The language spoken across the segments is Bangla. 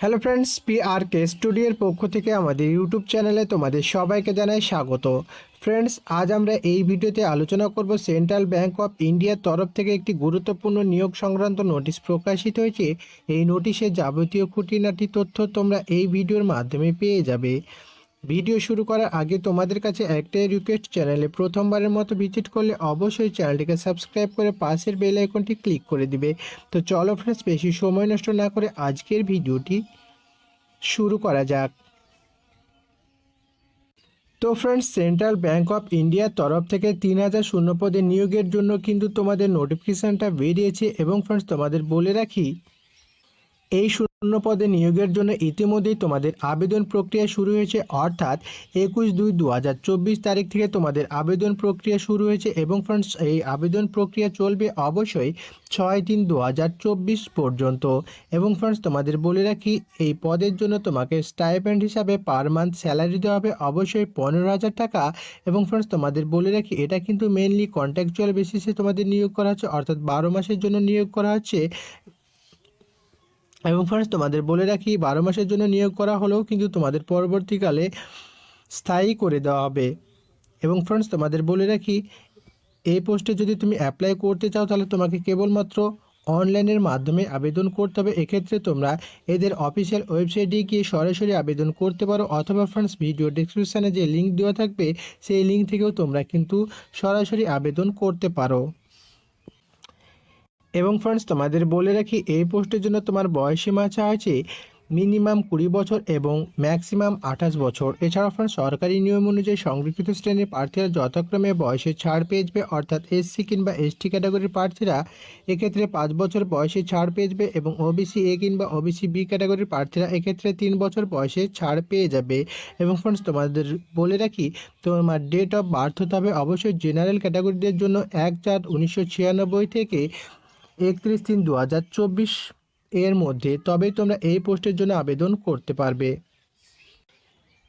হ্যালো ফ্রেন্ডস পিআরকে স্টুডিওর পক্ষ থেকে আমাদের ইউটিউব চ্যানেলে তোমাদের সবাইকে জানাই স্বাগত। ফ্রেন্ডস আজ আমরা এই ভিডিওতে আলোচনা করব সেন্ট্রাল ব্যাংক অফ ইন্ডিয়ার তরফ থেকে একটি গুরুত্বপূর্ণ নিয়োগ সংক্রান্ত নোটিশ প্রকাশিত হয়েছে। এই নোটিশের যাবতীয় খুঁটিনাটি তথ্য তোমরা এই ভিডিওর মাধ্যমে পেয়ে যাবে। ভিডিও শুরু করার আগে তোমাদের কাছে একটাই রিকোয়েস্ট চ্যানেলে প্রথমবারের মতো ভিজিট করলে অবশ্যই চ্যানেলটিকে সাবস্ক্রাইব করে পাশের বেল আইকনটি ক্লিক করে দিবে। তো চলো ফ্রেন্ডস বেশি সময় নষ্ট না করে আজকের ভিডিওটি শুরু করা যাক। তো ফ্রেন্ডস সেন্ট্রাল ব্যাঙ্ক অফ ইন্ডিয়ার তরফ থেকে তিন হাজার শূন্য পদে নিয়োগের জন্য কিন্তু তোমাদের নোটিফিকেশানটা বেরিয়েছে এবং ফ্রেন্ডস তোমাদের বলে রাখি, এই শূন্য পদে নিয়োগের জন্য ইতিমধ্যেই তোমাদের আবেদন প্রক্রিয়া শুরু হয়েছে, অর্থাৎ একুশ দুই দু হাজার চব্বিশ তারিখ থেকে তোমাদের আবেদন প্রক্রিয়া শুরু হয়েছে এবং ফ্রেন্ডস এই আবেদন প্রক্রিয়া চলবে অবশ্যই ছয় তিন দু হাজার চব্বিশ পর্যন্ত। এবং ফ্রেন্ডস তোমাদের বলে রাখি, এই পদের জন্য তোমাকে স্টাইপেন্ড হিসাবে পার মান্থ স্যালারি দেওয়া হবে, অবশ্যই পনেরো হাজার টাকা। এবং ফ্রেন্ডস তোমাদের বলে রাখি, এটা কিন্তু মেনলি কন্ট্রাকচুয়াল বেসিসে তোমাদের নিয়োগ করা হচ্ছে, অর্থাৎ বারো মাসের জন্য নিয়োগ করা হচ্ছে। এবং ফ্রেন্ডস তোমাদের বলে রাখি, বারো মাসের জন্য নিয়োগ করা হলেও কিন্তু তোমাদের পরবর্তীকালে স্থায়ী করে দেওয়া হবে। এবং ফ্রেন্ডস তোমাদের বলে রাখি, এই পোস্টে যদি তুমি অ্যাপ্লাই করতে চাও, তাহলে তোমাকে কেবলমাত্র অনলাইনের মাধ্যমে আবেদন করতে হবে। এক্ষেত্রে তোমরা এদের অফিসিয়াল ওয়েবসাইটে গিয়ে সরাসরি আবেদন করতে পারো, অথবা ফ্রেন্ডস ভিডিও ডিসক্রিপশানে যে লিঙ্ক দেওয়া থাকবে, সেই লিঙ্ক থেকেও তোমরা কিন্তু সরাসরি আবেদন করতে পারো। এবং ফ্রেন্ডস তোমাদের বলে রাখি, এই পোস্টের জন্য তোমার বয়সীমা চাওয়া আছে মিনিমাম কুড়ি বছর এবং ম্যাক্সিমাম আঠাশ বছর। এছাড়াও ফ্রেন্ডস সরকারি নিয়ম অনুযায়ী সংরক্ষিত শ্রেণির প্রার্থীরা যথাক্রমে বয়সে ছাড় পেয়ে যাবে, অর্থাৎ এসসি কিংবা এসটি ক্যাটাগরির প্রার্থীরা এক্ষেত্রে পাঁচ বছর বয়সে ছাড় পেয়ে যাবে এবং ওবিসি এ কিংবা ওবিসি বি ক্যাটাগরির প্রার্থীরা এক্ষেত্রে তিন বছর বয়সে ছাড় পেয়ে যাবে। এবং ফ্রেন্ডস তোমাদের বলে রাখি, তোমার ডেট অফ বার্থ হতে হবে অবশ্যই জেনারেল ক্যাটাগরিদের জন্য এক চার উনিশশো ছিয়ানব্বই থেকে একত্রিশ তিন দু হাজার চব্বিশ এর মধ্যে, তবেই তোমরা এই পোস্টের জন্য আবেদন করতে পারবে।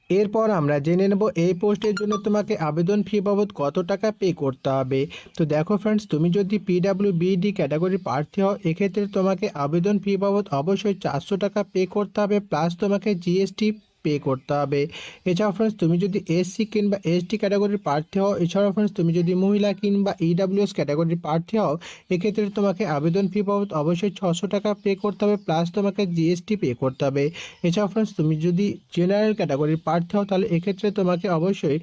এরপর আমরা জেনে নেব এই পোস্টের জন্য তোমাকে আবেদন ফি বাবদ কত টাকা পে করতে হবে। তো দেখো ফ্রেন্ডস তুমি যদি পিডাব্লিউ বিডি ক্যাটাগরি প্রার্থী হও, এক্ষেত্রে তোমাকে আবেদন ফি বাবদ অবশ্যই চারশো টাকা পে করতে হবে প্লাস তোমাকে জিএসটি পে করতে হবে। এছাড়াও ফ্রেন্ডস তুমি যদি এসসি কিংবা এসটি ক্যাটাগরির প্রার্থী হও, এছাড়াও ফ্রেন্ডস তুমি যদি মহিলা কিংবা ইডাব্লিউএস ক্যাটাগরির প্রার্থী হও, এক্ষেত্রে তোমাকে আবেদন ফি বাবদ অবশ্যই ছশো টাকা পে করতে হবে প্লাস তোমাকে জিএসটি পে করতে হবে। এছাড়াও ফ্রেন্ডস তুমি যদি জেনারেল ক্যাটাগরির প্রার্থী হও, তাহলে এক্ষেত্রে তোমাকে অবশ্যই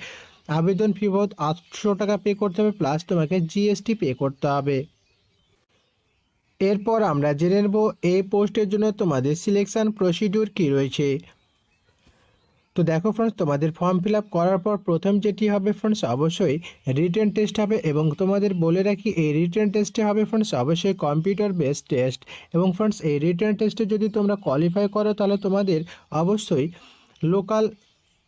আবেদন ফি বাবদ আটশো টাকা পে করতে হবে প্লাস তোমাকে জিএসটি পে করতে হবে। এরপর আমরা জেনে নেব এই পোস্টের জন্য তোমাদের সিলেকশন প্রসিডিউর কী রয়েছে? তো দেখো ফ্রেন্ডস তোমাদের ফর্ম ফিল আপ করার পর প্রথম যেটি হবে ফ্রেন্ডস অবশ্যই রিটার্ন টেস্ট হবে এবং তোমাদের বলে রাখি, এই রিটার্ন টেস্টে হবে ফ্রেন্ডস অবশ্যই কম্পিউটার বেসড টেস্ট এবং ফ্রেন্ডস এই রিটার্ন টেস্টে যদি তোমরা কোয়ালিফাই করো, তাহলে তোমাদের অবশ্যই লোকাল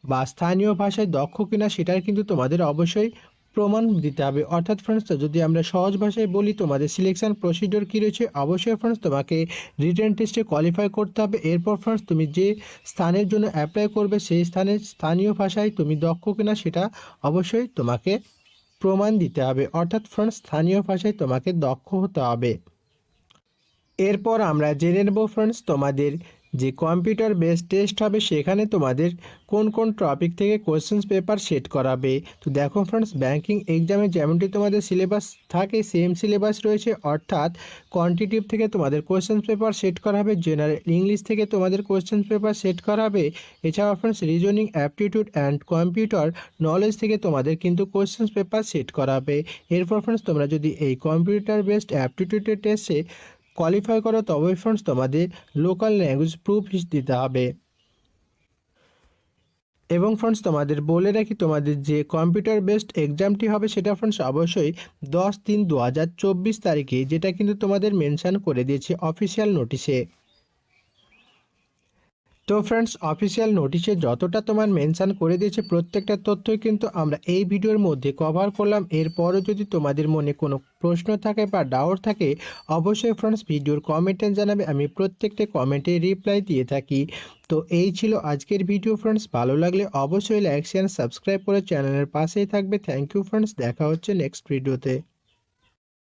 বা স্থানীয় ভাষায় দক্ষ কিনা সেটার কিন্তু তোমাদের অবশ্যই প্রমাণ দিতে হবে। অর্থাৎ ফ্রেন্ডস যদি আমরা সহজ ভাষায় বলি, তোমাদের সিলেকশন প্রসিডিওর কী রয়েছে? অবশ্যই ফ্রেন্ডস তোমাকে রিটেন টেস্টে কোয়ালিফাই করতে হবে। এরপর ফ্রেন্ডস তুমি যে স্থানের জন্য অ্যাপ্লাই করবে, সেই স্থানের স্থানীয় ভাষায় তুমি দক্ষ কিনা সেটা অবশ্যই তোমাকে প্রমাণ দিতে হবে। অর্থাৎ ফ্রেন্ডস স্থানীয় ভাষায় তোমাকে দক্ষ হতে হবে। এরপর আমরা জেনে নেব ফ্রেন্ডস তোমাদের যে কম্পিউটার বেস টেস্ট হবে সেখানে তোমাদের কোন কোন টপিক থেকে কোয়েশ্চেন্স পেপার সেট করাবে। তো দেখো ফ্রেন্ডস ব্যাংকিং এক্সামে যেমনটি তোমাদের সিলেবাস থাকে সেম সিলেবাস রয়েছে, অর্থাৎ কোয়ান্টিটিভ থেকে তোমাদের কোয়েশ্চেন্স পেপার সেট করা হবে জেনারেল ইংলিশ থেকে তোমাদের কোয়েশ্চেন্স পেপার সেট করা হবে এছাড়াও friends reasoning aptitude and computer knowledge থেকে তোমাদের কিন্তু কোয়েশ্চেন্স পেপার সেট করা হবে এরপর ফ্রেন্ডস তোমরা যদি এই কম্পিউটার বেসড অ্যাপটিটিউডের টেস্টে কোয়ালিফাই করো তবে ফ্রেন্ডস তোমাদের লোকাল ল্যাঙ্গুয়েজ প্রুফ দিতে হবে। এবং ফ্রেন্ডস তোমাদের বলে রাখি, তোমাদের যে কম্পিউটার বেসড এক্সামটি হবে সেটা ফ্রেন্ডস অবশ্যই দশ তিন দু তারিখে, যেটা কিন্তু তোমাদের মেনশান করে দিয়েছে অফিসিয়াল নোটিশে তো ফ্রেন্ডস অফিসিয়াল নোটিশে যতটা তোমার মেনশান করে দিয়েছে প্রত্যেকটা তথ্যই কিন্তু আমরা এই ভিডিওর মধ্যে কভার করলাম। এরপরও যদি তোমাদের মনে কোনো প্রশ্ন থাকে বা ডাউট থাকে, অবশ্যই ফ্রেন্ডস ভিডিওর কমেন্টে জানাবে, আমি প্রত্যেকটা কমেন্টে রিপ্লাই দিয়ে থাকি। তো এই ছিল আজকের ভিডিও ফ্রেন্ডস ভালো লাগলে অবশ্যই লাইক শেয়ার সাবস্ক্রাইব করে চ্যানেলের পাশেই থাকবে। থ্যাংক ইউ ফ্রেন্ডস দেখা হচ্ছে নেক্সট ভিডিওতে